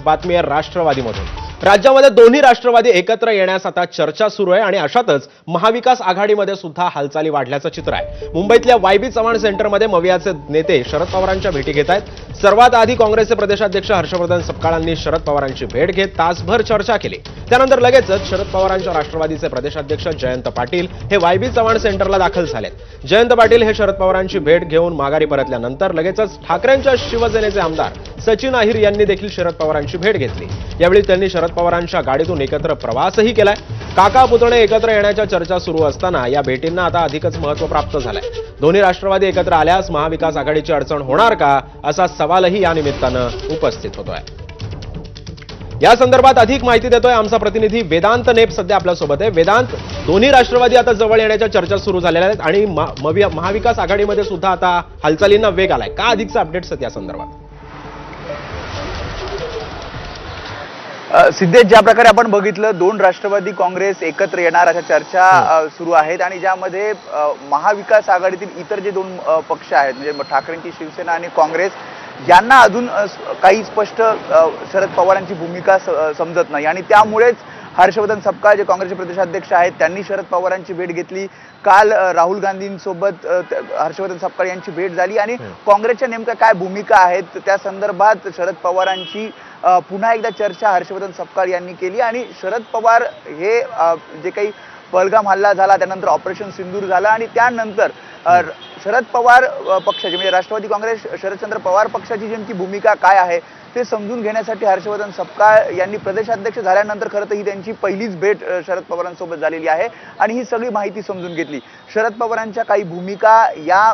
बातमी आहे राष्ट्रवादीमधून. राज्यामध्ये दोन्ही राष्ट्रवादी एकत्र येण्यास आता चर्चा सुरू आहे आणि अशातच महाविकास आघाडीमध्ये सुद्धा हालचाली वाढल्याचं चित्र आहे. मुंबईतल्या वायबी चव्हाण सेंटरमध्ये मवियाचे नेते शरद पवारांच्या भेटी घेत आहेत. सर्वात आधी काँग्रेसचे प्रदेशाध्यक्ष हर्षवर्धन सपकाळांनी शरद पवारांची भेट घेत तासभर चर्चा केली. त्यानंतर लगेचच शरद पवारांच्या राष्ट्रवादीचे प्रदेशाध्यक्ष जयंत पाटील हे वायबी चव्हाण सेंटरला दाखल झालेत. जयंत पाटील हे शरद पवारांची भेट घेऊन माघारी परतल्यानंतर लगेचच ठाकरेंच्या शिवसेनेचे आमदार सचिन अहिर यांनी देखील शरद पवारांची भेट घेतली. यावेळी त्यांनी शरद पवारांच्या गाडीतून एकत्र प्रवासही केलाय. काका पुतणे एकत्र येण्याच्या चर्चा सुरू असताना या भेटींना आता अधिकच महत्त्व प्राप्त झालंय. दोन्ही राष्ट्रवादी एकत्र आल्यास महाविकास आघाडीची अडचण होणार का असा सवालही या निमित्तानं उपस्थित होतोय. या संदर्भात अधिक माहिती देतोय आमचा प्रतिनिधी वेदांत नेप सध्या आपल्यासोबत आहे. वेदांत दोन्ही राष्ट्रवादी आता जवळ येण्याच्या चर्चा सुरू झालेल्या आहेत आणि महाविकास आघाडीमध्ये सुद्धा आता हालचालींना वेग आलाय. का अधिकचा अपडेट्स आहेत या संदर्भात? सिद्धेश ज्या प्रकारे आपण बघितलं दोन राष्ट्रवादी काँग्रेस एकत्र येणार अशा चर्चा सुरू आहेत आणि ज्यामध्ये महाविकास आघाडीतील इतर जे दोन पक्ष आहेत म्हणजे ठाकरेंची शिवसेना आणि काँग्रेस यांना अजून काही स्पष्ट शरद पवारांची भूमिका समजत नाही. आणि त्यामुळेच हर्षवर्धन सपकाळ जे काँग्रेसचे प्रदेशाध्यक्ष आहेत त्यांनी शरद पवारांची भेट घेतली. काल राहुल गांधींसोबत हर्षवर्धन सपकाळ यांची भेट झाली आणि काँग्रेसच्या नेमक्या काय भूमिका आहेत त्या संदर्भात शरद पवारांची पुन्हा एकदा चर्चा हर्षवर्धन सपकाळ यांनी केली आणि शरद पवार हे जे काही पहलगाम हल्ला झाला त्यानंतर ऑपरेशन सिंदूर झालं आणि त्यानंतर शरद पवार पक्षाची म्हणजे राष्ट्रवादी काँग्रेस शरदचंद्र पवार पक्षाची नेमकी भूमिका काय आहे ते समजून घेण्यासाठी हर्षवर्धन सपकाळ यांनी प्रदेशाध्यक्ष झाल्यानंतर खरं तर ही त्यांची पहिलीच भेट शरद पवारांसोबत झालेली आहे आणि ही सगळी माहिती समजून घेतली. शरद पवारांच्या काही भूमिका या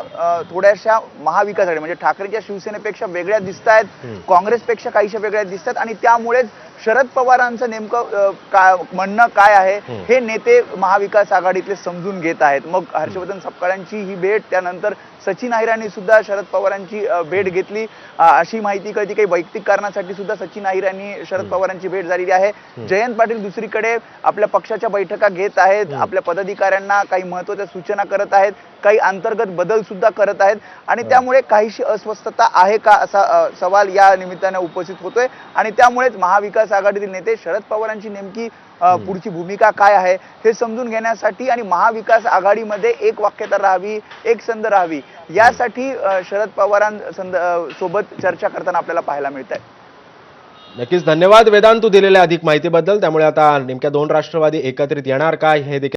थोड्याशा महाविकास आघाडी म्हणजे ठाकरेच्या शिवसेनेपेक्षा वेगळ्या दिसत आहेत काँग्रेसपेक्षा काहीशा वेगळ्या दिसतात आणि त्यामुळेच शरद पवारांचं नेमकं अ, का म्हणणं काय आहे. हे. नेते महाविकास आघाडीतले समजून घेत आहेत. मग हर्षवर्धन सपकाळांची ही भेट त्यानंतर सचिन अहिरांनी सुद्धा शरद पवारांची भेट घेतली. अशी माहिती कळती काही वैयक्तिक कारणासाठी सुद्धा सचिन अहिरांनी शरद पवारांची भेट झालेली आहे. जयंत पाटील दुसरीकडे आपल्या पक्षाच्या बैठका घेत आहेत आपल्या पदाधिकाऱ्यांना काही महत्त्वाच्या सूचना करत आहेत काही अंतर्गत बदल सुद्धा करत आहेत. आणि त्यामुळे काहीशी अस्वस्थता आहे का असा सवाल या निमित्ताने उपस्थित होतोय. आणि त्यामुळेच महाविकास आघाडीतील नेते शरद पवारांची नेमकी पुढची भूमिका काय आहे हे समजून घेण्यासाठी आणि महाविकास आघाडीमध्ये एक वाक्यता राहावी एक संध राहावी यासाठी शरद पवारां संद अ, सोबत चर्चा करताना आपल्याला पाहायला मिळत आहे नक्कीच धन्यवाद वेदांत तू दिलेल्या अधिक माहितीबद्दल. त्यामुळे आता नेमक्या दोन राष्ट्रवादी एकत्रित येणार का हे देखील